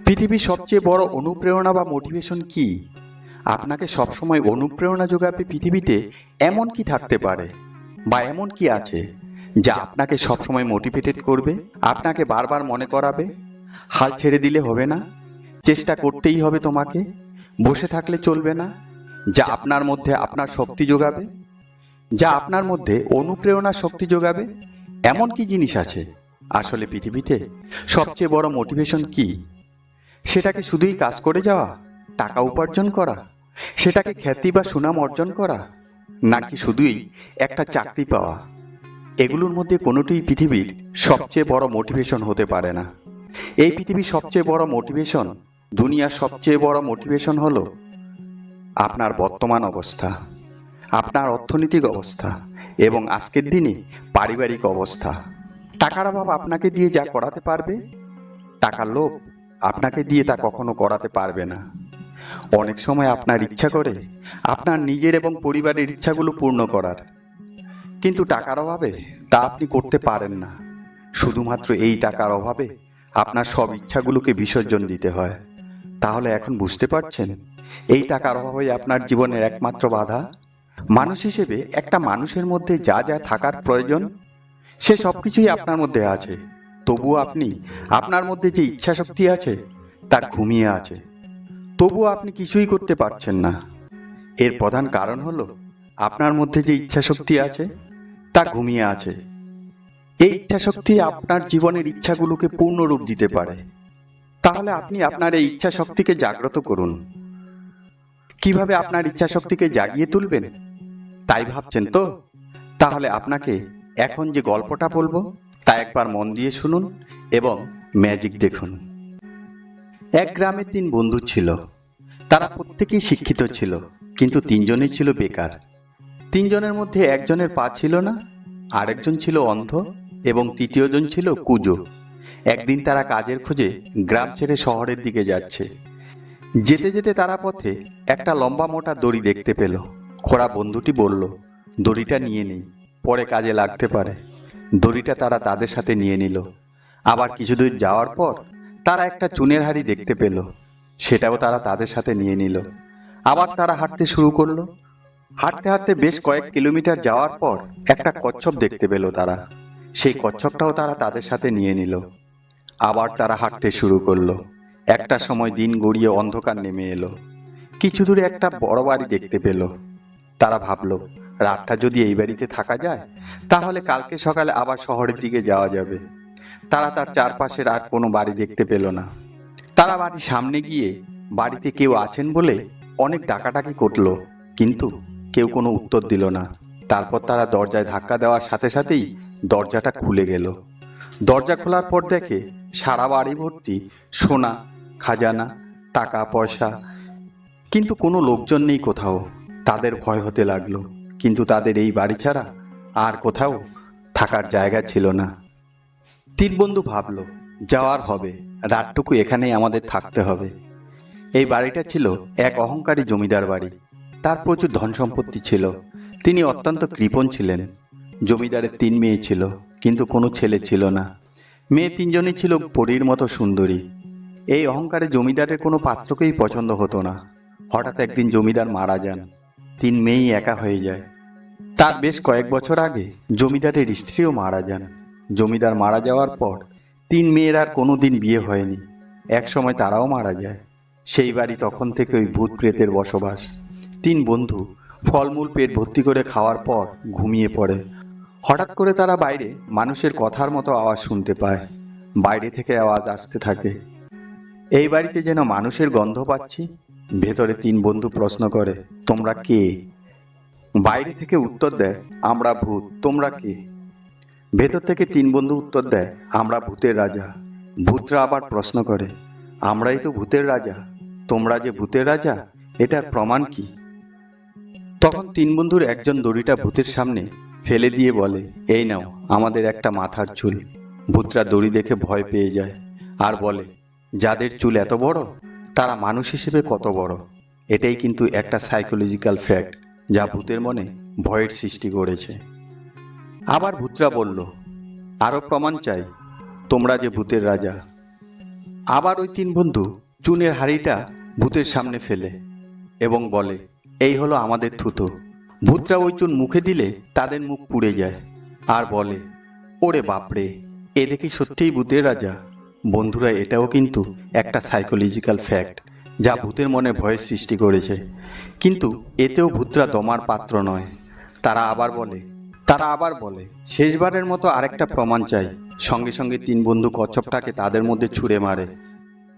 পৃথিবীর সবচেয়ে বড় অনুপ্রেরণা বা মোটিভেশন কি? আপনাকে সবসময় অনুপ্রেরণা যোগাবে পৃথিবীতে এমন কি থাকতে পারে বা এমন কি আছে যা আপনাকে সবসময় মোটিভেটেড করবে, আপনাকে বারবার মনে করাবে? হাল ছেড়ে দিলে হবে না? চেষ্টা করতেই হবে তোমাকে? বসে থাকলে চলবে না? যা আপনার মধ্যে আপনার শক্তি যোগাবে? যা আপনার মধ্যে অনুপ্রেরণা শক্তি যোগাবে? এমন কি জিনিস আছে? আসলে পৃথিবীতে সবচেয়ে বড় মোটিভেশন কি? সেটাকে শুধুই কাজ করে যাওয়া, টাকা উপার্জন করা, সেটাকে খ্যাতি বা সুনাম অর্জন করা, নাকি শুধুই একটা চাকরি পাওয়া? এগুলোর মধ্যে কোনোটিই পৃথিবীর সবচেয়ে বড় মোটিভেশন হতে পারে না। এই পৃথিবীর সবচেয়ে বড় মোটিভেশন দুনিয়ার সবচেয়ে বড় মোটিভেশন হলো আপনার বর্তমান অবস্থা, আপনার অর্থনৈতিক অবস্থা এবং আজকের দিনে পারিবারিক অবস্থা। টাকার অভাব আপনাকে দিয়ে যা করাতে পারবে, টাকার লোভ আপনাকে দিয়ে তা কখনো করাতে পারবে না। অনেক সময় আপনার ইচ্ছা করে আপনার নিজের এবং পরিবারের ইচ্ছাগুলো পূর্ণ করার। কিন্তু টাকার অভাবে তা আপনি করতে পারেন না। শুধুমাত্র এই টাকার অভাবে আপনার সব ইচ্ছাগুলোকে বিসর্জন দিতে হয়। তাহলে এখন বুঝতে পারছেন, এই টাকার অভাবে আপনার জীবনের একমাত্র বাধা? মানুষ হিসেবে একটা মানুষের মধ্যে যা যা থাকার প্রয়োজন, সে সব কিছুই আপনার মধ্যে আছে। তবুও আপনি আপনার মধ্যে যে ইচ্ছা শক্তি আছে তা ঘুমিয়ে আছে। তবুও আপনি কিছুই করতে পারছেন না। এর প্রধান কারণ হলো, আপনার মধ্যে যে ইচ্ছা শক্তি আছে, তা ঘুমিয়ে আছে। এই ইচ্ছা শক্তি আপনার জীবনের ইচ্ছাগুলোকে পূর্ণ রূপ দিতে পারে। তাহলে আপনি আপনার এই ইচ্ছা শক্তিকে জাগ্রত করুন। কীভাবে আপনার ইচ্ছা শক্তিকে জাগিয়ে তুলবেন? তাই ভাবছেন তো? তাহলে আপনাকে এখন যে গল্পটা বলব তা একবার মন দিয়ে শুনুন এবং ম্যাজিক দেখুন। এক গ্রামে তিন বন্ধু ছিল। তারা প্রত্যেকেই শিক্ষিত ছিল, কিন্তু তিনজনই ছিল বেকার। তিনজনের মধ্যে একজনের পা ছিল না, আরেকজন ছিল অন্ধ এবং তৃতীয়জন ছিল কুজো। একদিন তারা কাজের খোঁজে গ্রাম ছেড়ে শহরের দিকে যাচ্ছে। যেতে যেতে তারা পথে একটা লম্বা মোটা দড়ি দেখতে পেল। খোড়া বন্ধুটি বলল, দড়িটা নিয়ে নেই, পরে কাজে লাগতে পারে। দড়িটা তারা তাদের সাথে নিয়ে নিল। আবার কিছু দূর যাওয়ার পর তারা একটা চুনের হাড়ি দেখতে পেল। সেটাও তারা তাদের সাথে নিয়ে নিল। আবার তারা হাঁটতে শুরু করল। হাঁটতে হাঁটতে বেশ কয়েক কিলোমিটার যাওয়ার পর একটা কচ্ছপ দেখতে পেল তারা। সেই কচ্ছপটাও তারা তাদের সাথে নিয়ে নিল। আবার তারা হাঁটতে শুরু করল। একটা সময় দিন গড়িয়ে অন্ধকার নেমে এলো। কিছু দূরে একটা বড় বাড়ি দেখতে পেল। তারা ভাবলো রাতটা যদি এই বাড়িতে থাকা যায়, তাহলে কালকে সকালে আবার শহরের দিকে যাওয়া যাবে। তারা তার চারপাশের আর কোনো বাড়ি দেখতে পেল না। তারা বাড়ির সামনে গিয়ে বাড়িতে কেউ আছেন বলে অনেক ডাকাডাকি করল, কিন্তু কেউ কোনো উত্তর দিল না। তারপর তারা দরজায় ধাক্কা দেওয়ার সাথে সাথেই দরজাটা খুলে গেল। দরজা খোলার পর দেখে সারা বাড়ি ভর্তি সোনা, খাজানা, টাকা, পয়সা, কিন্তু কোনো লোকজন নেই কোথাও। তাদের ভয় হতে লাগল। কিন্তু তাদের এই বাড়ি ছাড়া আর কোথাও থাকার জায়গা ছিল না। তিন বন্ধু ভাবল, যাওয়ার হবে, রাতটুকু এখানেই আমাদের থাকতে হবে। এই বাড়িটা ছিল এক অহংকারী জমিদার বাড়ি। তার প্রচুর ধন সম্পত্তি ছিল। তিনি অত্যন্ত কৃপণ ছিলেন। জমিদারের তিন মেয়ে ছিল, কিন্তু কোনো ছেলে ছিল না। মেয়ে তিনজনই ছিল পরীর মতো সুন্দরী। এই অহংকারে জমিদারের কোনো পাত্রকেই পছন্দ হতো না। হঠাৎ একদিন জমিদার মারা যান। তিন মেয়েই একা হয়ে যায়। তার বেশ কয়েক বছর আগে জমিদারের স্ত্রীও মারা যান। জমিদার মারা যাওয়ার পর তিন মেয়ের আর কোনোদিন বিয়ে হয়নি। এক সময় তারাও মারা যায়। সেই বাড়ি তখন থেকে ওই ভূত প্রেতের বসবাস। তিন বন্ধু ফলমূল, পেট ভর্তি করে খাওয়ার পর ঘুমিয়ে পড়ে। হঠাৎ করে তারা বাইরে মানুষের কথার মতো আওয়াজ শুনতে পায়। বাইরে থেকে আওয়াজ আসতে থাকে। এই বাড়িতে যেন মানুষের গন্ধ পাচ্ছি ভেতরে তিন বন্ধু প্রশ্ন করে, তোমরা কে? বাইরে থেকে উত্তর দেয়, আমরা ভূত, তোমরা কে? ভেতর থেকে তিন বন্ধু উত্তর দেয়, আমরা ভূতের রাজা। ভূতরা আবার প্রশ্ন করে, আমরাই তো ভূতের রাজা, তোমরা যে ভূতের রাজা, এটার প্রমাণ কি? তখন তিন বন্ধুর একজন দড়িটা ভূতের সামনে ফেলে দিয়ে বলে, এই নাও, আমাদের একটা মাথার চুল। ভূতরা দড়ি দেখে ভয় পেয়ে যায় আর বলে, যাদের চুল এত বড় তারা মানুষ হিসেবে কত বড়? এটাই কিন্তু একটা সাইকোলজিক্যাল ফ্যাক্ট যা ভূতের মনে ভয়ের সৃষ্টি করেছে। আবার ভূতরা বলল আরও প্রমাণ চাই, তোমরা যে ভূতের রাজা। আবার ওই তিন বন্ধু চুনের হাড়িটা ভূতের সামনে ফেলে এবং বলে, এই হলো আমাদের থুতো। ভূতরা ওই চুন মুখে দিলে তাদের মুখ পুড়ে যায় আর বলে, ওরে বাপরে, এ দেখি সত্যিই ভূতের রাজা। বন্ধুরা, এটাও কিন্তু একটা সাইকোলজিক্যাল ফ্যাক্ট যা ভূতের মনে ভয়ের সৃষ্টি করেছে। কিন্তু এতেও ভূতরা দমার পাত্র নয়। তারা আবার বলে, তারা আবার বলে, শেষবারের মতো আরেকটা প্রমাণ চাই। সঙ্গে সঙ্গে তিন বন্ধু কচ্ছপটাকে তাদের মধ্যে ছুঁড়ে মারে।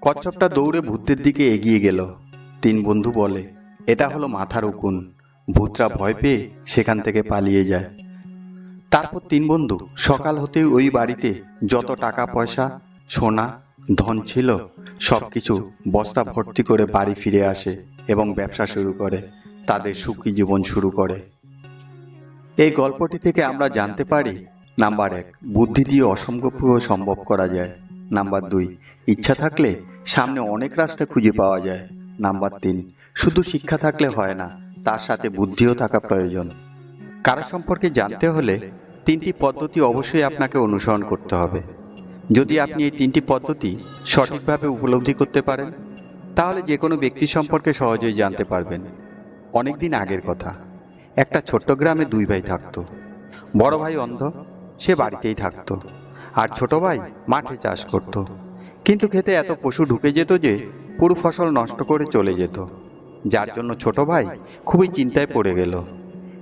কচ্ছপটা দৌড়ে ভূতের দিকে এগিয়ে গেল। তিন বন্ধু বলে, এটা হলো মাথার উকুন। ভূতরা ভয় পেয়ে সেখান থেকে পালিয়ে যায়। তারপর তিন বন্ধু সকাল হতেই ওই বাড়িতে যত টাকা পয়সা সোনা, ধন ছিল, সবকিছু বস্তা ভর্তি করে বাড়ি ফিরে আসে এবং ব্যবসা শুরু করে, তাদের সুখী জীবন শুরু করে। এই গল্পটি থেকে আমরা জানতে পারি, নাম্বার এক, বুদ্ধি দিয়ে অসম্ভবও সম্ভব করা যায়। নাম্বার দুই, ইচ্ছা থাকলে সামনে অনেক রাস্তা খুঁজে পাওয়া যায়। নাম্বার তিন, শুধু শিক্ষা থাকলে হয় না, তার সাথে বুদ্ধিও থাকা প্রয়োজন। কারও সম্পর্কে জানতে হলে তিনটি পদ্ধতি অবশ্যই আপনাকে অনুসরণ করতে হবে। যদি আপনি এই তিনটি পদ্ধতি সঠিকভাবে উপলব্ধি করতে পারেন, তাহলে যে কোনো ব্যক্তি সম্পর্কে সহজেই জানতে পারবেন। অনেকদিন আগের কথা। একটা ছোট্ট গ্রামে দুই ভাই থাকতো। বড় ভাই অন্ধ, সে বাড়িতেই থাকতো। আর ছোট ভাই মাঠে চাষ করত। কিন্তু খেতে এত পশু ঢুকে যেত যে পুরো ফসল নষ্ট করে চলে যেত। যার জন্য ছোট ভাই খুবই চিন্তায় পড়ে গেল।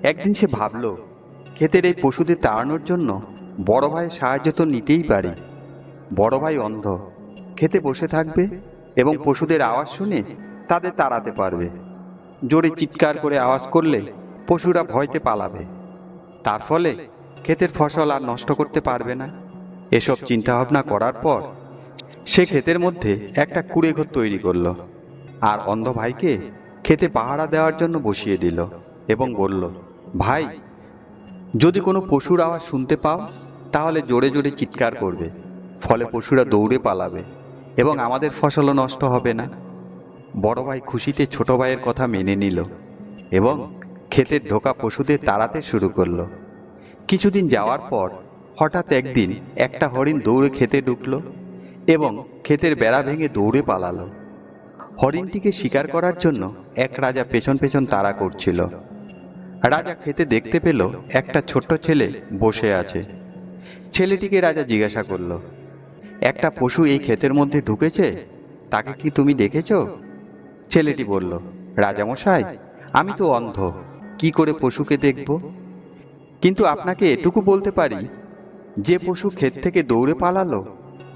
একদিন সে ভাবলো ক্ষেতের এই পশুদের তাড়ানোর জন্য বড় ভাইয়ের সাহায্য তো নিতেই পারি। বড় ভাই অন্ধ। খেতে বসে থাকবে এবং পশুদের আওয়াজ শুনে তাদের তাড়াতে পারবে। জোরে চিৎকার করে আওয়াজ করলে পশুরা ভয়তে পালাবে। তার ফলে ক্ষেতের ফসল আর নষ্ট করতে পারবে না। এসব চিন্তাভাবনা করার পর সে ক্ষেতের মধ্যে একটা কুড়ে ঘর তৈরি করল আর অন্ধ ভাইকে খেতে পাহারা দেওয়ার জন্য বসিয়ে দিল এবং বলল, ভাই, যদি কোনো পশুর আওয়াজ শুনতে পাও, তাহলে জোরে জোরে চিৎকার করবে। ফলে পশুরা দৌড়ে পালাবে এবং আমাদের ফসলও নষ্ট হবে না। বড় ভাই খুশিতে ছোট ভাইয়ের কথা মেনে নিল এবং ক্ষেতের ঢোকা পশুদের তাড়াতে শুরু করল। কিছুদিন যাওয়ার পর হঠাৎ একদিন একটা হরিণ দৌড়ে খেতে ঢুকলো এবং ক্ষেতের বেড়া ভেঙে দৌড়ে পালালো। হরিণটিকে শিকার করার জন্য এক রাজা পেছন পেছন তাড়া করছিল। রাজা খেতে দেখতে পেল একটা ছোট্ট ছেলে বসে আছে। ছেলেটিকে রাজা জিজ্ঞাসা করল একটা পশু এই ক্ষেতের মধ্যে ঢুকেছে, তাকে কি তুমি দেখেছ? ছেলেটি বলল, রাজামশাই, আমি তো অন্ধ, কি করে পশুকে দেখব? কিন্তু আপনাকে এটুকু বলতে পারি, যে পশু ক্ষেত থেকে দৌড়ে পালালো,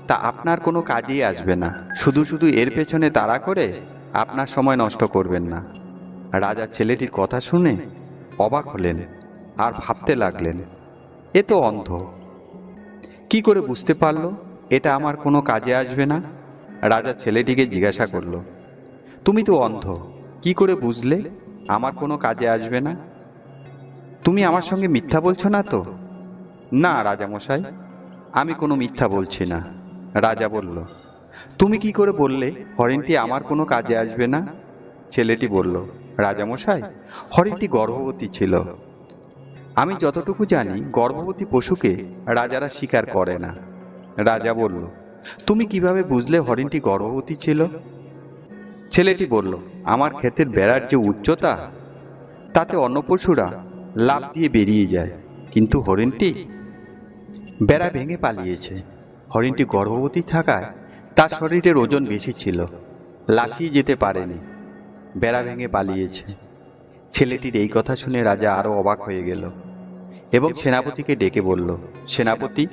তা আপনার কোনো কাজেই আসবে না। শুধু শুধু এর পেছনে তাড়া করে আপনার সময় নষ্ট করবেন না। রাজা ছেলেটির কথা শুনে অবাক হলেন আর ভাবতে লাগলেন, এ তো অন্ধ। কি করে বুঝতে পারল? এটা আমার কোনো কাজে আসবে না? রাজা ছেলেটিকে জিজ্ঞাসা করল, তুমি তো অন্ধ, কি করে বুঝলে? আমার কোনো কাজে আসবে না? তুমি আমার সঙ্গে মিথ্যা বলছো না তো? না, রাজামশাই, আমি কোনো মিথ্যা বলছি না। রাজা বলল, তুমি কি করে বললে? হরিণটি আমার কোনো কাজে আসবে না? ছেলেটি বলল, রাজামশাই, হরিণটি গর্ভবতী ছিল। আমি যতটুকু জানি, গর্ভবতী পশুকে রাজারা শিকার করে না। রাজা বলল, তুমি কীভাবে বুঝলে হরিণটি গর্ভবতী ছিল? ছেলেটি বলল, আমার ক্ষেতের বেড়ার যে উচ্চতা, তাতে অন্য পশুরা লাফ দিয়ে বেরিয়ে যায়, কিন্তু হরিণটি বেড়া ভেঙে পালিয়েছে। হরিণটি গর্ভবতী থাকায় তার শরীরের ওজন বেশি ছিল, লাফিয়ে যেতে পারেনি, বেড়া ভেঙে পালিয়েছে। ছেলেটির এই কথা শুনে রাজা আরও অবাক হয়ে গেল এবং সেনাপতিকে ডেকে বলল, সেনাপতি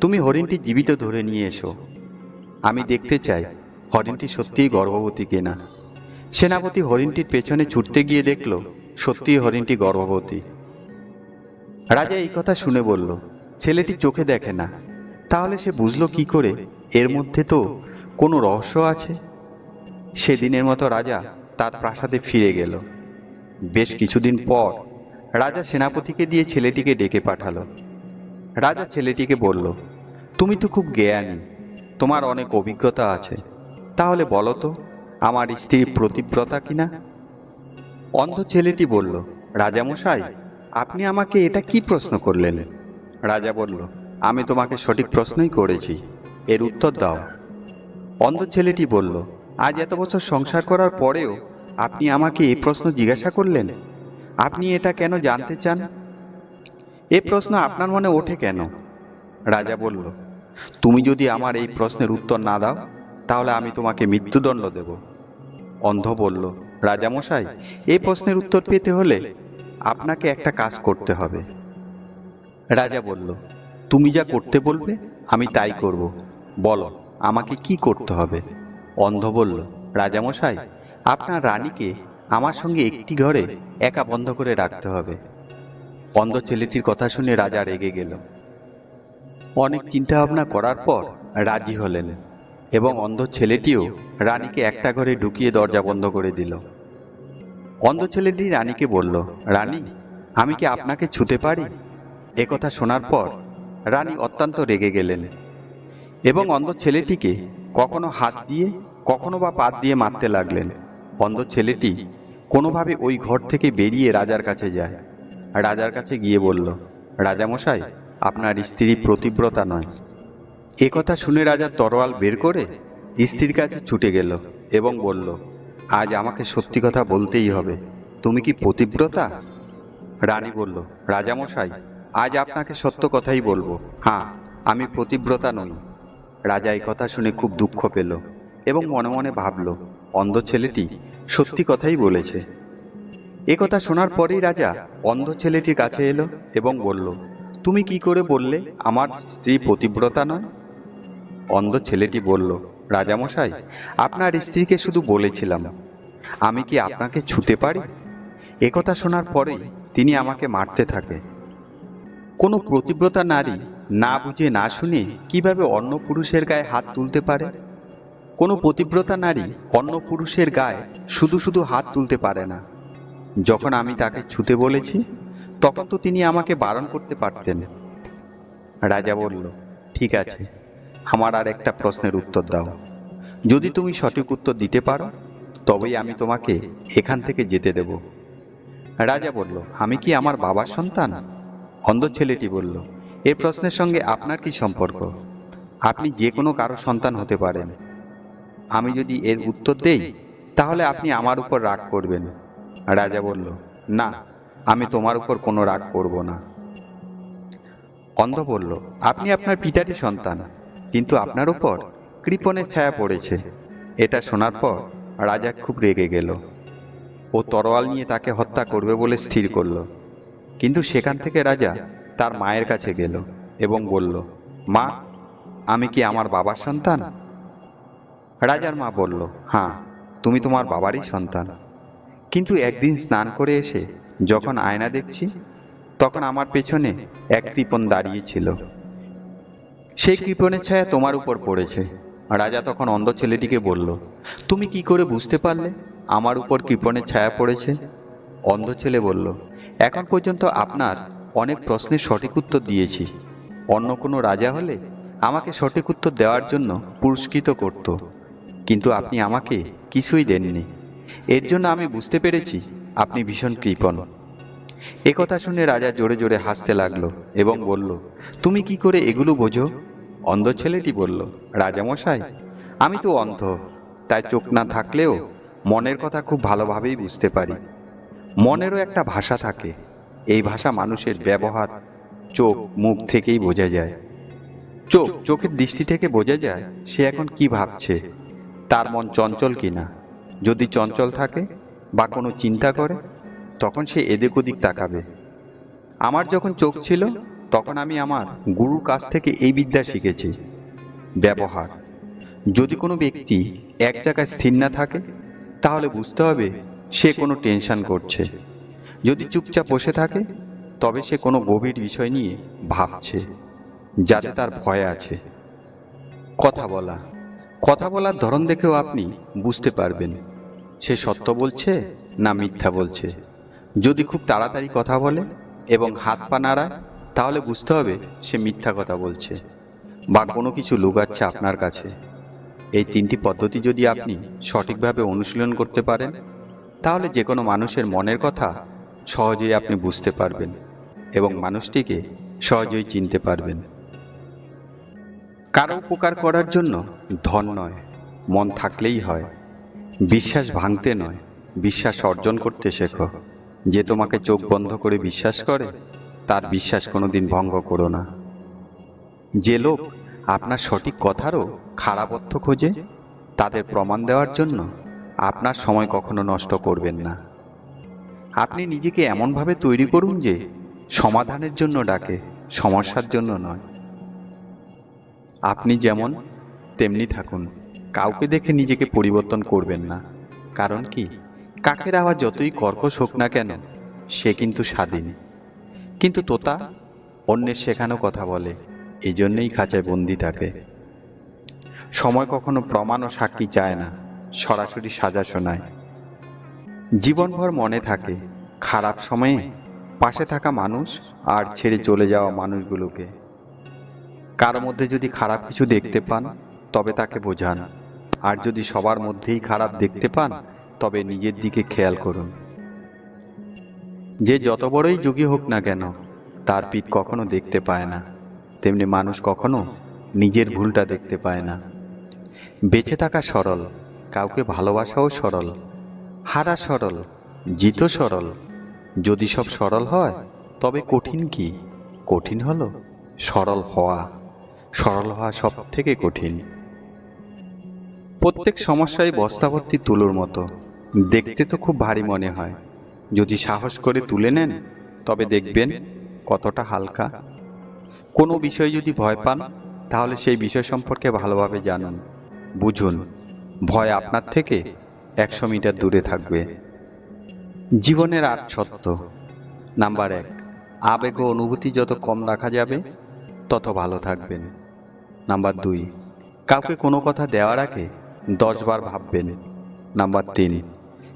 তুমি হরিণটি জীবিত ধরে নিয়ে এসো। আমি দেখতে চাই, হরিণটি সত্যিই গর্ভবতী কিনা। সেনাপতি হরিণটির পেছনে ছুটতে গিয়ে দেখল, সত্যিই হরিণটি গর্ভবতী। রাজা এই কথা শুনে বলল, ছেলেটি চোখে দেখে না। তাহলে সে বুঝলো কি করে? এর মধ্যে তো কোনো রহস্য আছে? সেদিনের মতো রাজা তার প্রাসাদে ফিরে গেল। বেশ কিছুদিন পর রাজা সেনাপতিকে দিয়ে ছেলেটিকে ডেকে পাঠালো। রাজা ছেলেটিকে বলল, তুমি তো খুব জ্ঞানী, তোমার অনেক অভিজ্ঞতা আছে। তাহলে বলো তো, আমার স্ত্রী প্রতিব্রতা কিনা অন্ধ ছেলেটি বলল, রাজামশাই, আপনি আমাকে এটা কি প্রশ্ন করলেন? রাজা বলল, আমি তোমাকে সঠিক প্রশ্নই করেছি, এর উত্তর দাও। অন্ধ ছেলেটি বলল, আজ এত বছর সংসার করার পরেও আপনি আমাকে এই প্রশ্ন জিজ্ঞাসা করলেন? আপনি এটা কেন জানতে চান? এ প্রশ্ন আপনার মনে ওঠে কেন? রাজা বলল, তুমি যদি আমার এই প্রশ্নের উত্তর না দাও, তাহলে আমি তোমাকে মৃত্যুদণ্ড দেব। অন্ধ বলল, রাজামশাই এই প্রশ্নের উত্তর পেতে হলে আপনাকে একটা কাজ করতে হবে। রাজা বলল, তুমি যা করতে বলবে, আমি তাই করব। বলো, আমাকে কি করতে হবে? অন্ধ বলল, রাজামশাই, আপনার রানীকে আমার সঙ্গে একটি ঘরে একা বন্ধ করে রাখতে হবে। অন্ধ ছেলেটির কথা শুনে রাজা রেগে গেল। অনেক চিন্তা ভাবনা করার পর রাজি হলেন এবং অন্ধ ছেলেটিও রানীকে একটা ঘরে ঢুকিয়ে দরজা বন্ধ করে দিল। অন্ধ ছেলেটি রানীকে বলল, রানী, আমি কি আপনাকে ছুতে পারি? একথা শোনার পর রানী অত্যন্ত রেগে গেলেন এবং অন্ধ ছেলেটিকে কখনো হাত দিয়ে, কখনো বা পাত দিয়ে মারতে লাগলেন। অন্ধ ছেলেটি কোনোভাবে ওই ঘর থেকে বেরিয়ে রাজার কাছে যায়। রাজার কাছে গিয়ে বলল, রাজামশাই, আপনার স্ত্রী প্রতিব্রতা নয়। এ কথা শুনে রাজা তরোয়াল বের করে স্ত্রীর কাছে ছুটে গেল এবং বলল, আজ আমাকে সত্যি কথা বলতেই হবে। তুমি কি প্রতিব্রতা? রানী বলল, রাজামশাই, আজ আপনাকে সত্য কথাই বলব। হ্যাঁ আমি প্রতিব্রতা নই। রাজা এই কথা শুনে খুব দুঃখ পেল এবং মনে মনে ভাবল, অন্ধ ছেলেটি সত্যি কথাই বলেছে। কথা শোনার পরেই রাজা অন্ধ ছেলেটির কাছে এলো এবং বলল, তুমি কি করে বললে আমার স্ত্রী প্রতিব্রতা নয় অন্ধ ছেলেটি বলল, রাজামশাই, আপনার স্ত্রীকে শুধু বলেছিলাম। আমি কি আপনাকে ছুতে পারি? একথা শোনার পরেই তিনি আমাকে মারতে থাকে। কোনো প্রতিব্রতা নারী না বুঝে না শুনে কীভাবে অন্য পুরুষের গায়ে হাত তুলতে পারে? কোনো প্রতিব্রতা নারী অন্য পুরুষের গায়ে শুধু শুধু হাত তুলতে পারে না। যখন আমি তাকে ছুতে বলেছি, তখন তো তিনি আমাকে বারণ করতে পারতেন। রাজা বলল, ঠিক আছে, আমার আর একটা প্রশ্নের উত্তর দাও। যদি তুমি সঠিক উত্তর দিতে পারো, তবেই আমি তোমাকে এখান থেকে যেতে দেব। রাজা বলল, আমি কি আমার বাবার সন্তান? অন্ধ ছেলেটি বলল, এ প্রশ্নের সঙ্গে আপনার কি সম্পর্ক? আপনি যে কোনো কারও সন্তান হতে পারেন। আমি যদি এর উত্তর দেই, তাহলে আপনি আমার উপর রাগ করবেন। রাজা বলল, না, আমি তোমার উপর কোনো রাগ করব না। অন্ধ বলল, আপনি আপনার পিতারই সন্তান, কিন্তু আপনার উপর কৃপণের ছায়া পড়েছে। এটা শোনার পর রাজা খুব রেগে গেল ও তরোয়াল নিয়ে তাকে হত্যা করবে বলে স্থির করল। কিন্তু সেখান থেকে রাজা তার মায়ের কাছে গেল এবং বলল, মা, আমি কি আমার বাবার সন্তান? রাজার মা বলল হ্যাঁ তুমি তোমার বাবারই সন্তান। কিন্তু একদিন স্নান করে এসে যখন আয়না দেখছি, তখন আমার পেছনে এক কৃপণ দাঁড়িয়েছিল সেই কৃপণের ছায়া তোমার উপর পড়েছে। রাজা তখন অন্ধ ছেলেটিকে বলল, তুমি কি করে বুঝতে পারলে আমার উপর কৃপণের ছায়া পড়েছে? অন্ধ ছেলে বলল, এখন পর্যন্ত আপনার অনেক প্রশ্নের সঠিক উত্তর দিয়েছি। অন্য কোনো রাজা হলে আমাকে সঠিক উত্তর দেওয়ার জন্য পুরস্কৃত করত। কিন্তু আপনি আমাকে কিছুই দেননি। এর জন্য আমি বুঝতে পেরেছি আপনি ভীষণ কৃপণ। একথা শুনে রাজা জোরে জোরে হাসতে লাগল এবং বলল, তুমি কি করে এগুলো বোঝো? অন্ধ ছেলেটি বলল, রাজামশাই, আমি তো অন্ধ, তাই চোখ না থাকলেও মনের কথা খুব ভালোভাবেই বুঝতে পারি। মনেরও একটা ভাষা থাকে, এই ভাষা মানুষের ব্যবহার চোখ মুখ থেকেই বোঝা যায়। চোখ, চোখের দৃষ্টি থেকে বোঝা যায় সে এখন কি ভাবছে, তার মন চঞ্চল কিনা। যদি চঞ্চল থাকে বা কোনো চিন্তা করে, তখন সে এদিক ওদিক তাকাবে। আমার যখন চোখ ছিল, তখন আমি আমার গুরুর কাছ থেকে এই বিদ্যা শিখেছি। ব্যবহার। যদি কোনো ব্যক্তি এক জায়গায় স্থির না থাকে, তাহলে বুঝতে হবে সে কোনো টেনশন করছে। যদি চুপচাপ বসে থাকে, তবে সে কোনো গভীর বিষয় নিয়ে ভাবছে, যাতে তার ভয় আছে। কথা বলা। কথা বলার ধরন দেখেও আপনি বুঝতে পারবেন। সে সত্য বলছে না মিথ্যা বলছে। যদি খুব তাড়াতাড়ি কথা বলে এবং হাত পা নাড়ায়, তাহলে বুঝতে হবে সে মিথ্যা কথা বলছে বা কোনো কিছু লুকাচ্ছে আপনার কাছে। এই তিনটি পদ্ধতি যদি আপনি সঠিকভাবে অনুশীলন করতে পারেন, তাহলে যে কোনো মানুষের মনের কথা সহজেই আপনি বুঝতে পারবেন এবং মানুষটিকে সহজেই চিনতে পারবেন। কারও উপকার করার জন্য ধন নয়, মন থাকলেই হয়। বিশ্বাস ভাঙতে নয়, বিশ্বাস অর্জন করতে শেখো। যে তোমাকে চোখ বন্ধ করে বিশ্বাস করে, তার বিশ্বাস কোনোদিন ভঙ্গ করো না। যে লোক আপনার সঠিক কথারও খারাপ অর্থ খোঁজে, তাদের প্রমাণ দেওয়ার জন্য আপনার সময় কখনো নষ্ট করবেন না। আপনি নিজেকে এমনভাবে তৈরি করুন যে সমাধানের জন্য ডাকে, সমস্যার জন্য নয়। আপনি যেমন তেমনি থাকুন। কাউকে দেখে নিজেকে পরিবর্তন করবেন না। কারণ কি? কাকের আওয়াজ যতই কর্কশ হোক না কেন সে কিন্তু স্বাধীন। কিন্তু তোতা অন্যের শেখানো কথা বলে এই জন্যেই খাঁচায় বন্দি থাকে। সময় কখনো প্রমাণ ও সাক্ষী চায় না সরাসরি সাজা শোনায়। জীবনভর মনে থাকে খারাপ সময়ে পাশে থাকা মানুষ আর ছেড়ে চলে যাওয়া মানুষগুলোকে। কারও মধ্যে যদি খারাপ কিছু দেখতে পান, তবে তাকে বোঝান। আর যদি সবার মধ্যেই খারাপ দেখতে পান, তবে নিজের দিকে খেয়াল করুন। যে যত বড়ই যোগী হোক না কেন, তার পিঠ কখনো দেখতে পায় না। তেমনি মানুষ কখনো নিজের ভুলটা দেখতে পায় না। বেঁচে থাকা সরল, কাউকে ভালোবাসাও সরল, হারা সরল, জিত সরল। যদি সব সরল হয়, তবে কঠিন কি? কঠিন হলো সরল হওয়া। সরল হওয়া সব থেকে কঠিন। প্রত্যেক সমস্যায় বস্তাভর্তি তুলোর মতো। দেখতে তো খুব ভারী মনে হয়। যদি সাহস করে তুলে নেন, তবে দেখবেন কতটা হালকা। কোনো বিষয়ে যদি ভয় পান, তাহলে সেই বিষয় সম্পর্কে ভালোভাবে জানুন। বুঝুন, ভয় আপনার থেকে একশো মিটার দূরে থাকবে। জীবনের আট সত্য। নাম্বার এক, আবেগ ও অনুভূতি যত কম রাখা যাবে, তত ভালো থাকবেন। নাম্বার দুই। কাউকে কোনো কথা দেওয়ার আগে দশবার ভাববেন। নাম্বার তিন,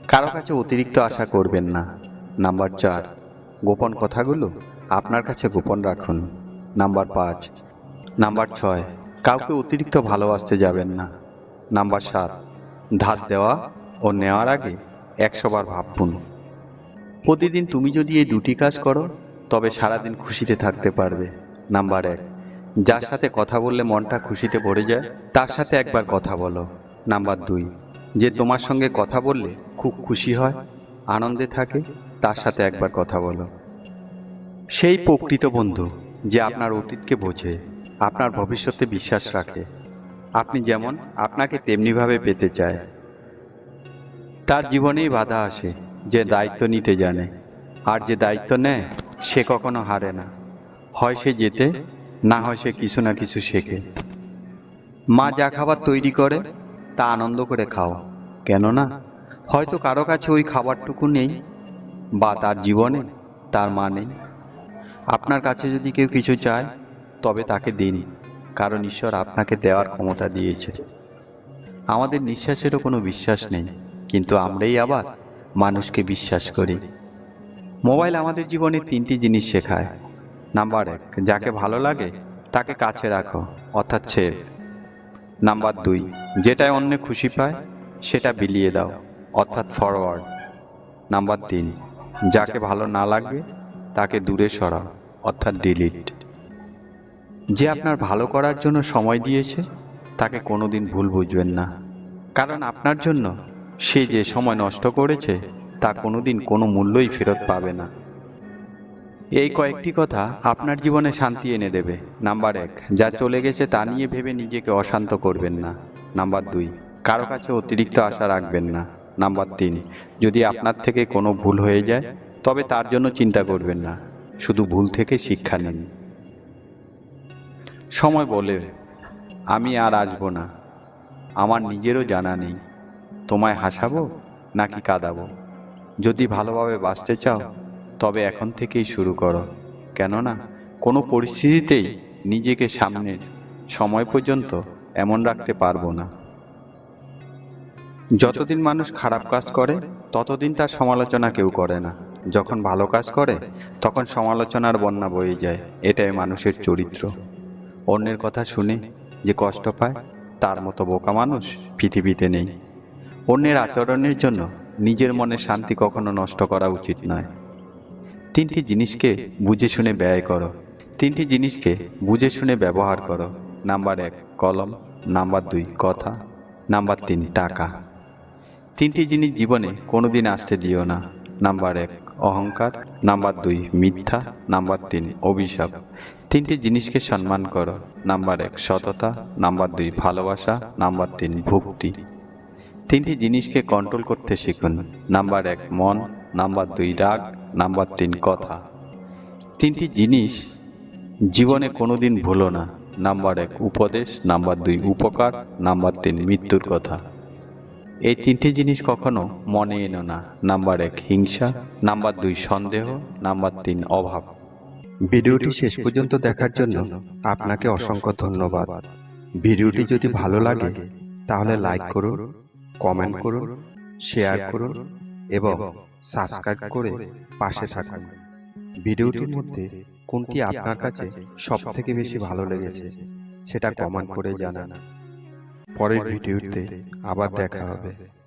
কারও কাছে অতিরিক্ত আশা করবেন না। নাম্বার চার, গোপন কথাগুলো আপনার কাছে গোপন রাখুন। নাম্বার পাঁচ, নাম্বার ছয়, কাউকে অতিরিক্ত ভালোবাসতে যাবেন না। নাম্বার সাত, ধার দেওয়া ও নেওয়ার আগে একশোবার ভাবুন। প্রতিদিন তুমি যদি এই দুটি কাজ করো, তবে সারাদিন খুশিতে থাকতে পারবে। নাম্বার এক যার সাথে কথা বললে মনটা খুশিতে ভরে যায়, তার সাথে একবার কথা বলো। নাম্বার দুই, যে তোমার সঙ্গে কথা বললে খুব খুশি হয়, আনন্দে থাকে, তার সাথে একবার কথা বলো। সেই প্রকৃত বন্ধু যে আপনার অতীতকে বোঝে, আপনার ভবিষ্যতে বিশ্বাস রাখে। আপনি যেমন আপনাকে তেমনিভাবে পেতে চায়। তার জীবনেই বাধা আসে যে দায়িত্ব নিতে জানে, আর যে দায়িত্ব নেয়, সে কখনো হারে না। হয় সে যেতে না হয় সে কিছু না কিছু শেখে। মা যা খাবার তৈরি করে, তা আনন্দ করে খাও। কেননা, হয়তো কারও কাছে ওই খাবারটুকু নেই, বা তার জীবনে তার মা নেই। আপনার কাছে যদি কেউ কিছু চায়, তবে তাকে দিন, কারণ ঈশ্বর আপনাকে দেওয়ার ক্ষমতা দিয়েছে। আমাদের নিঃশ্বাসেরও কোনো বিশ্বাস নেই, কিন্তু আমরাই আবার মানুষকে বিশ্বাস করি। মোবাইল আমাদের জীবনে তিনটি জিনিস শেখায়। নাম্বার এক, যাকে ভালো লাগে, তাকে কাছে রাখো, অর্থাৎ ছেড়। নাম্বার দুই, যেটায় অন্য খুশি পায়, সেটা বিলিয়ে দাও, অর্থাৎ ফরওয়ার্ড নাম্বার তিন, যাকে ভালো না লাগবে তাকে দূরে সরাও, অর্থাৎ ডিলিট যে আপনার ভালো করার জন্য সময় দিয়েছে, তাকে কোনোদিন ভুল বুঝবেন না। কারণ আপনার জন্য সে যে সময় নষ্ট করেছে, তা কোনোদিন কোনো মূল্যই ফেরত পাবে না। এই কয়েকটি কথা আপনার জীবনে শান্তি এনে দেবে। নাম্বার এক, যা চলে গেছে তা নিয়ে ভেবে নিজেকে অশান্ত করবেন না। নাম্বার দুই, কারও কাছে অতিরিক্ত আশা রাখবেন না। নাম্বার তিন, যদি আপনার থেকে কোনো ভুল হয়ে যায়, তবে তার জন্য চিন্তা করবেন না। শুধু ভুল থেকে শিক্ষা নিন। সময় বলে, আমি আর আসব না। আমার নিজেরও জানা নেই। তোমায় হাসাবো নাকি কাঁদাবো? যদি ভালোভাবে বাঁচতে চাও তবে এখন থেকেই শুরু করো। কেননা, কোনো পরিস্থিতিতেই নিজেকে সামনের সময় পর্যন্ত এমন রাখতে পারব না। যতদিন মানুষ খারাপ কাজ করে, ততদিন তার সমালোচনা কেউ করে না। যখন ভালো কাজ করে, তখন সমালোচনার বন্যা বয়ে যায়। এটাই মানুষের চরিত্র। অন্যের কথা শুনে যে কষ্ট পায়, তার মতো বোকা মানুষ পৃথিবীতে নেই। অন্যের আচরণের জন্য নিজের মনের শান্তি কখনো নষ্ট করা উচিত নয়। তিনটি জিনিসকে বুঝে শুনে ব্যয় করো। তিনটি জিনিসকে বুঝে শুনে ব্যবহার করো। নাম্বার এক, কলম। নাম্বার দুই, কথা। নাম্বার তিন, টাকা। তিনটি জিনিস জীবনে কোনোদিন আসতে দিও না। নাম্বার এক, অহংকার। নাম্বার দুই, মিথ্যা। নাম্বার তিন, অভিশাপ। তিনটি জিনিসকে সম্মান করো। নাম্বার এক, সততা। নাম্বার দুই, ভালোবাসা। নাম্বার তিন, ভক্তি। তিনটি জিনিসকে কন্ট্রোল করতে শিখুন। নাম্বার এক, মন। নাম্বার দুই, রাগ। নাম্বার তিন কথা। তিনটি জিনিস জীবনে কোনোদিন ভুলো না। নাম্বার এক উপদেশ, নাম্বার দুই উপকার, নাম্বার তিন মৃত্যুর কথা। এই তিনটি জিনিস কখনো মনে এনো না। নাম্বার এক হিংসা, নাম্বার দুই সন্দেহ, নাম্বার তিন অভাব। ভিডিওটি শেষ পর্যন্ত দেখার জন্য আপনাকে অসংখ্য ধন্যবাদ। ভিডিওটি যদি ভালো লাগে, তাহলে লাইক করুন, কমেন্ট করুন, শেয়ার করুন এবং সাবস্ক্রাইব করে পাশে থাকুন। ভিডিওটির মধ্যে কোনটি আপনার কাছে সব থেকে বেশি ভালো লেগেছে সেটা কমেন্ট করে জানান। পরের ভিডিওতে আবার দেখা হবে।